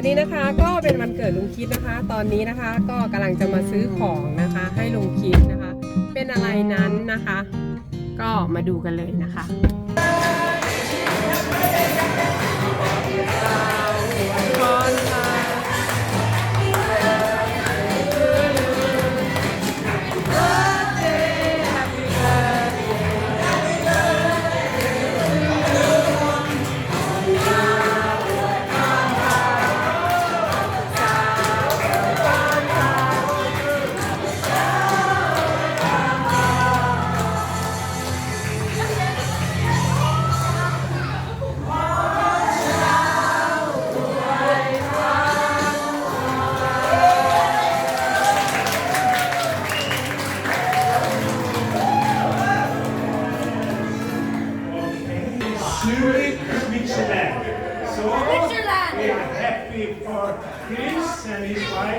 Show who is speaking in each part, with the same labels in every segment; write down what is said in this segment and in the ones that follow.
Speaker 1: วันนี้นะคะก็เป็นวันเกิดลุงคิดนะคะ ตอนนี้นะคะก็กำลังจะมาซื้อของนะคะ ให้ลุงคิดนะคะ เป็นอะไรนั้นนะคะ ก็มาดูกันเลยนะคะ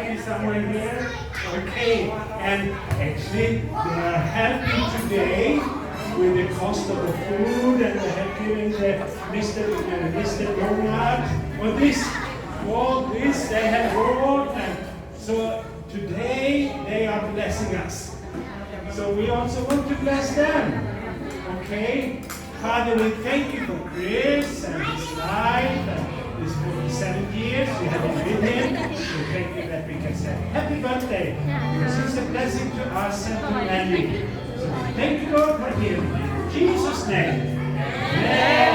Speaker 2: is somewhere here. Okay, and actually they are happy today with the cost of the food and they have given the Mr. Mr. Bernard for this, all this they have brought and so today they are blessing us. So we also want to bless them. Okay? Father, we thank you for Chris and his life and 47 years. We haven't been him. We thank you that we can say happy birthday. This is a blessing to us and to many. So thank you, Lord, for him. In Jesus' name. Amen.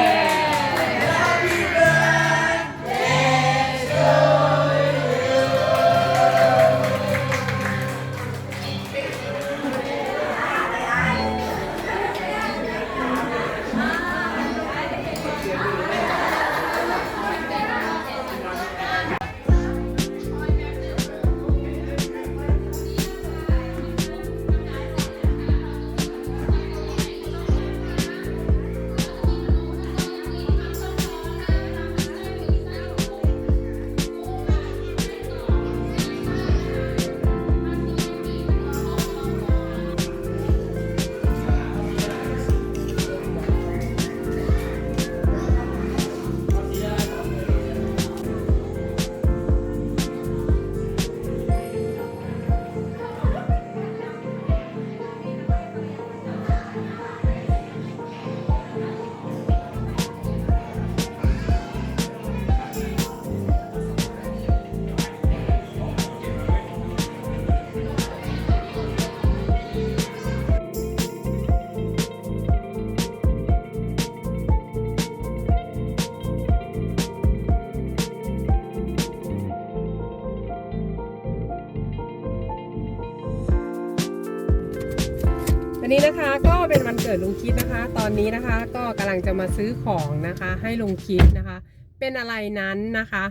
Speaker 1: วันนี้นะคะก็เป็นวันเกิดลุงคิดนะคะ ตอนนี้นะคะก็กำลังจะมาซื้อของนะคะ ให้ลุงคิดนะคะ เป็นอะไรนั้นนะคะ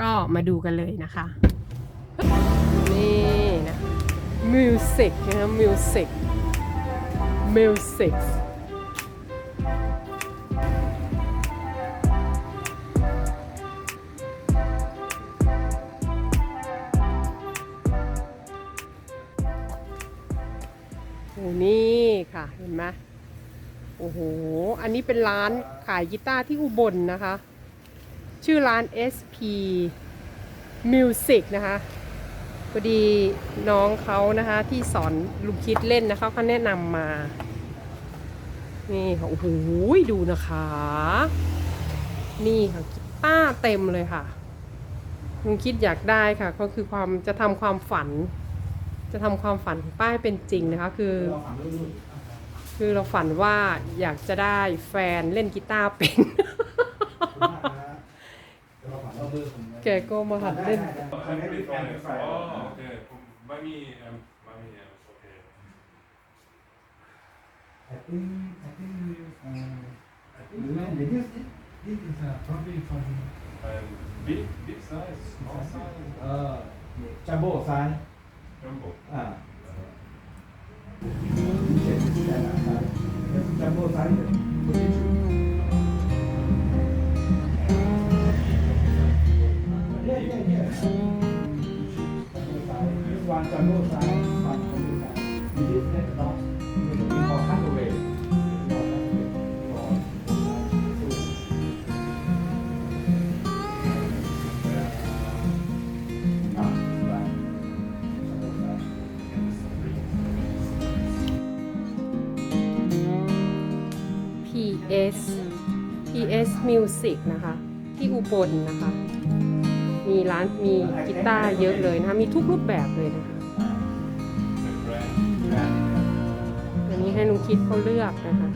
Speaker 1: ก็มาดูกันเลยนะคะ นี่นะมิวสิกนะคะมิวสิกมิวสิก นี่ค่ะเห็นไหมโอ้โห อันนี้เป็นร้านขายกีตาร์ที่อุบลนะคะ ชื่อร้าน SP Music นะคะพอดีน้องเขานะคะที่สอนลูกคิดเล่นนะคะเขาแนะนำมา นี่ค่ะโอ้โหดูนะคะ นี่ค่ะกีตาร์เต็มเลยค่ะลุงคิดอยากได้ค่ะ ก็คือความจะทำความฝัน จะทำความฝันของป้าให้เป็นจริงนะคะ คือ คือเราฝันว่าอยากจะได้แฟนเล่นกีตาร์เป็น แกก็มาหัดเล่น
Speaker 3: Happy Friday. Oh, okay. Mami, um, mami, um, okay.
Speaker 4: I think I think uh, this this this is uh, probably from
Speaker 3: Um, big, big size, small size,
Speaker 4: uh jumbo size.
Speaker 3: jumbo.
Speaker 4: Ah. Jumbo size. Yeah,
Speaker 1: PS Music นะคะ ที่อุบลนะคะ มีร้านมีกีตาร์เยอะเลยนะคะ มีทุกรูปแบบเลยนะคะ อันนี้ให้ลุงคิดเขาเลือกนะคะ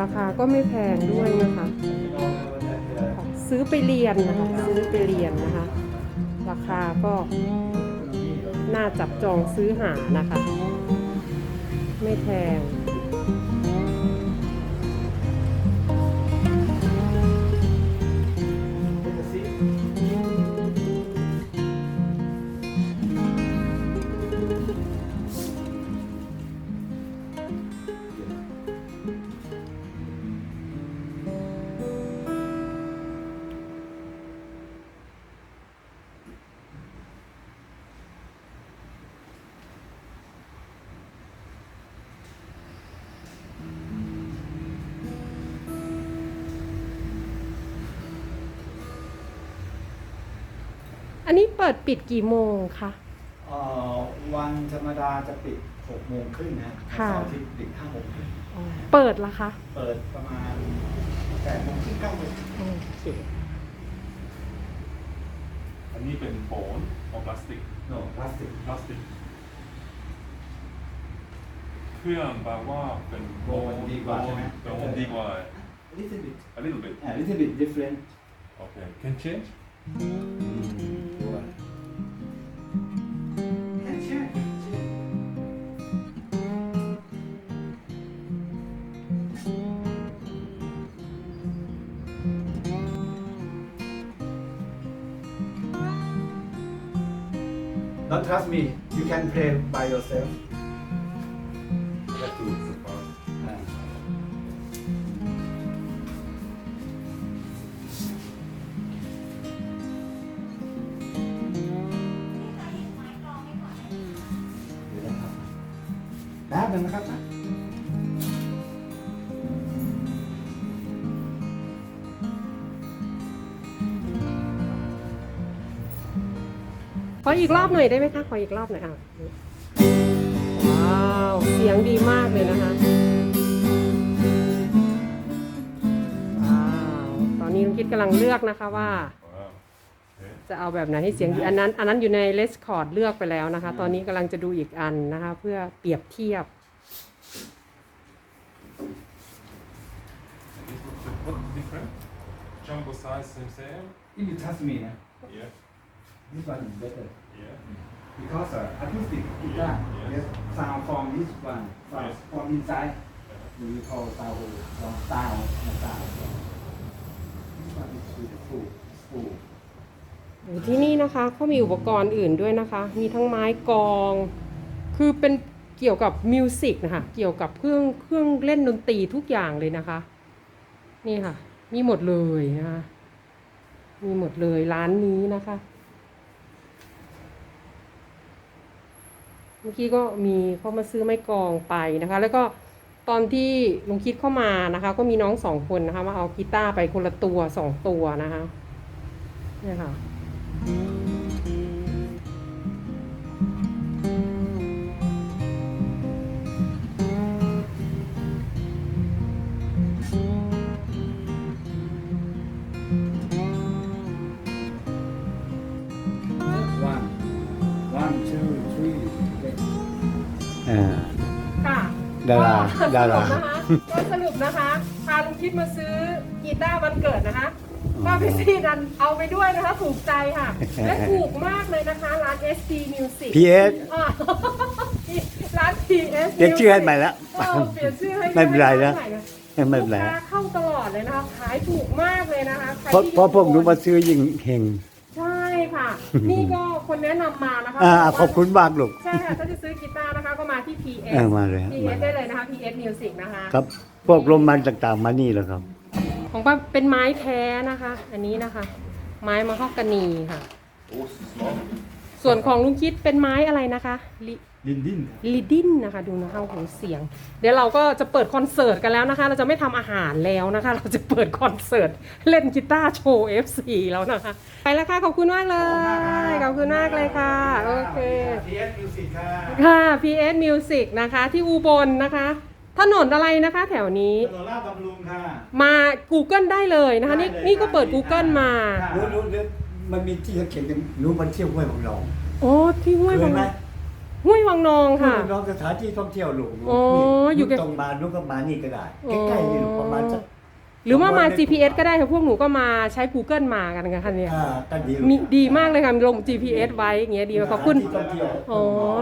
Speaker 1: ราคาก็ไม่แพงด้วยนะคะ ซื้อไปเรียนนะคะ ซื้อไปเรียนนะคะ ราคาก็น่าจับจองซื้อหานะคะ ไม่แพง อันนี้เปิดปิดกี่โมงคะ
Speaker 4: เอ่อวันธรรมดาจะปิด6โมงครึ่งนะ
Speaker 1: ค่ะ
Speaker 4: เสาร์อาทิตย์ปิด5โมงครึ่ง
Speaker 1: เปิดละคะ
Speaker 4: เปิดประมาณ8โมงครึ่ง9โมง
Speaker 1: โอเค
Speaker 3: อันนี้เป็นโฟนโอพลาสติก
Speaker 4: โน่พลาสติก
Speaker 3: พลาสติก เครื่องแปลว่าเป็น
Speaker 4: โบนดีกว่าใช่ไหม
Speaker 3: โบนดีกว่า
Speaker 4: A little bit
Speaker 3: a little bit
Speaker 4: a little bit different
Speaker 3: okay can change
Speaker 4: Can check. Don't trust me. You can play by yourself. แป๊บนึงนะครับนะ
Speaker 1: ขออีกรอบหน่อยได้ไหมคะ ขออีกรอบหน่อยอะ ว้าว เสียงดีมากเลยนะคะ ว้าว ตอนนี้ลุงคิดกำลังเลือกนะคะว่า จะเอาแบบไหนให้เสียงดีอันนั้น อันนั้นอยู่ในเลสคอร์ดเลือกไปแล้วนะคะ ตอนนี้กำลังจะดูอีกอันนะคะ เพื่อเปรียบเทียบ
Speaker 3: And this looks a bit different. Jumbo size, same same.
Speaker 4: If you trust me, eh,
Speaker 3: Yeah.
Speaker 4: this one is better
Speaker 3: Yeah.
Speaker 4: because uh, acoustic guitar
Speaker 3: Yes.
Speaker 4: yes, sound from this one from,
Speaker 3: Yes.
Speaker 4: from inside. We call sound from sound and sound. This one is full, full.
Speaker 1: อยู่ที่นี่นะคะเขามีอุปกรณ์อื่นด้วยนะคะ มีทั้งไม้กลอง คือเป็นเกี่ยวกับมิวสิกนะคะ เกี่ยวกับเครื่องเครื่องเล่นดนตรีทุกอย่างเลยนะคะ นี่ค่ะ มีหมดเลยนะคะมีหมดเลยร้านนี้นะคะ เมื่อกี้ก็มีเขามาซื้อไม้กองไปนะคะ แล้วก็ตอนที่ลุงคิดเข้ามานะคะ ก็มีน้องสองคนนะคะ มาเอากีตาร์ไปคนละตัวสองตัวนะคะเนี่ยค่ะ
Speaker 4: One,
Speaker 5: ดารา
Speaker 1: ก็
Speaker 5: ดารา
Speaker 1: สรุปนะคะก็สรุปนะคะพาลุงคิดมาซื้อกีตาร์วันเกิดนะคะก็พี่ซีดันเอาไปด้วยนะคะ ถูกใจค่ะ และถูกมากเลยนะคะ ร้าน ST Music
Speaker 5: PS
Speaker 1: อ่าร้าน PS
Speaker 5: เปลี่ยนชื่อให้ใหม่ละ
Speaker 1: เออเปลี่ยนชื่อให้
Speaker 5: ไม่เป็นไรนะ
Speaker 1: ใหม่นะ
Speaker 5: ไม่เป็นไร
Speaker 1: ลูกค้าเข้าตลอดเลยนะคะ ขายถูกมากเลยนะคะใค
Speaker 5: เพราะ
Speaker 1: ที่
Speaker 5: เพราะพวกหนูมาซื้อยิ่งเฮง
Speaker 1: ใช่ค่ะ นี่ก็คนแนะนำมานะคะ
Speaker 5: อ่า
Speaker 1: บกว่า
Speaker 5: ขอบคุณมากลูก
Speaker 1: ใช่ค่ะถ้าจะซื้อกีตาร์นะคะก็มาที่ PS
Speaker 5: เออมาเลยฮะ
Speaker 1: PS ได้เลยนะคะ PS Music นะคะ
Speaker 5: ครับ พวกโรมันต่างๆมานี่แหละครับ
Speaker 1: ของป้าเป็นไม้แท้นะคะ อันนี้นะคะ ไม้มะฮอกกานีค่ะ
Speaker 3: Oh, small.
Speaker 1: ส่วนของลุงคิดเป็นไม้อะไรนะคะลิ
Speaker 4: ลินดิน
Speaker 1: ลิดินนะคะดูนะคะโอ้โหเสียง เดี๋ยวเราก็จะเปิดคอนเสิร์ตกันแล้วนะคะ เราจะไม่ทำอาหารแล้วนะคะ เราจะเปิดคอนเสิร์ตเล่นกีตาร์โชว์ F4 แล้วนะคะ ไปแล้วค่ะ ขอบคุณมากเลย ขอบคุณมากเลยค่ะ โอเค
Speaker 4: ทีเอสมิวสิกค่ะ
Speaker 1: ค่ะ PS Music นะคะ ที่อุบลนะคะ ถนนอะไรนะคะแถวนี้
Speaker 4: ถนนลาดบำรุงค่ะ
Speaker 1: มา Google ได้เลยนะคะ นี่
Speaker 4: ได้เลย
Speaker 1: นี่ก็เปิด
Speaker 4: ค่ะ
Speaker 1: Google มา
Speaker 4: ค่ะ
Speaker 5: รู้รู้รู้มันมีที่เขาเขียนกันรู้มันเที่ยวห้วยของเรา
Speaker 1: โอ้ที่ห้วย
Speaker 5: เค
Speaker 1: วั
Speaker 5: ย
Speaker 1: ง
Speaker 5: ไหม
Speaker 1: ห้วยวังนอง
Speaker 5: ห้วย
Speaker 1: ค่ะ
Speaker 5: ของเราสถานที่ท่องเที่ยวหลวง
Speaker 1: อ๋ออยู่
Speaker 5: ใก
Speaker 1: ใกล้
Speaker 5: ตรงมานู้นก็มานี่ก็ได้
Speaker 1: อ๋อ
Speaker 5: ใกล้ๆนี่ลูกประมาณสัก
Speaker 1: หรือว่ามา GPS ก็ได้ค่ะพวกหนูก็มาใช้ Google มากันกันค่ะเนี่ย
Speaker 5: อ่าก็ดีลูก
Speaker 1: มีดีมากเลยค่ะลง GPS ไว้อย่างเงี้ยดีมากขอบคุณ
Speaker 5: สถานที่ท่องเที่ยว
Speaker 1: อ๋อ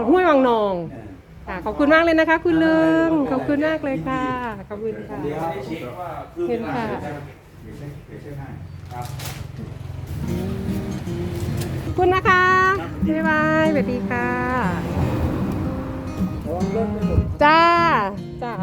Speaker 1: ห้วยวังนอง
Speaker 5: เออ
Speaker 1: ค่ะขอบคุณมากเลยนะคะ คุณลุงขอบคุณมากเลยค่ะขอบคุณค่ะ
Speaker 4: เดี๋ยวเช็คว่าคือ
Speaker 1: เห็นค่ะ
Speaker 4: เดี๋ยวเช็คเดี๋ยวเช็คให้ครับ
Speaker 1: ขอบคุณนะคะบ๊ายบายสวัสดีค่ะ จ้า จ้า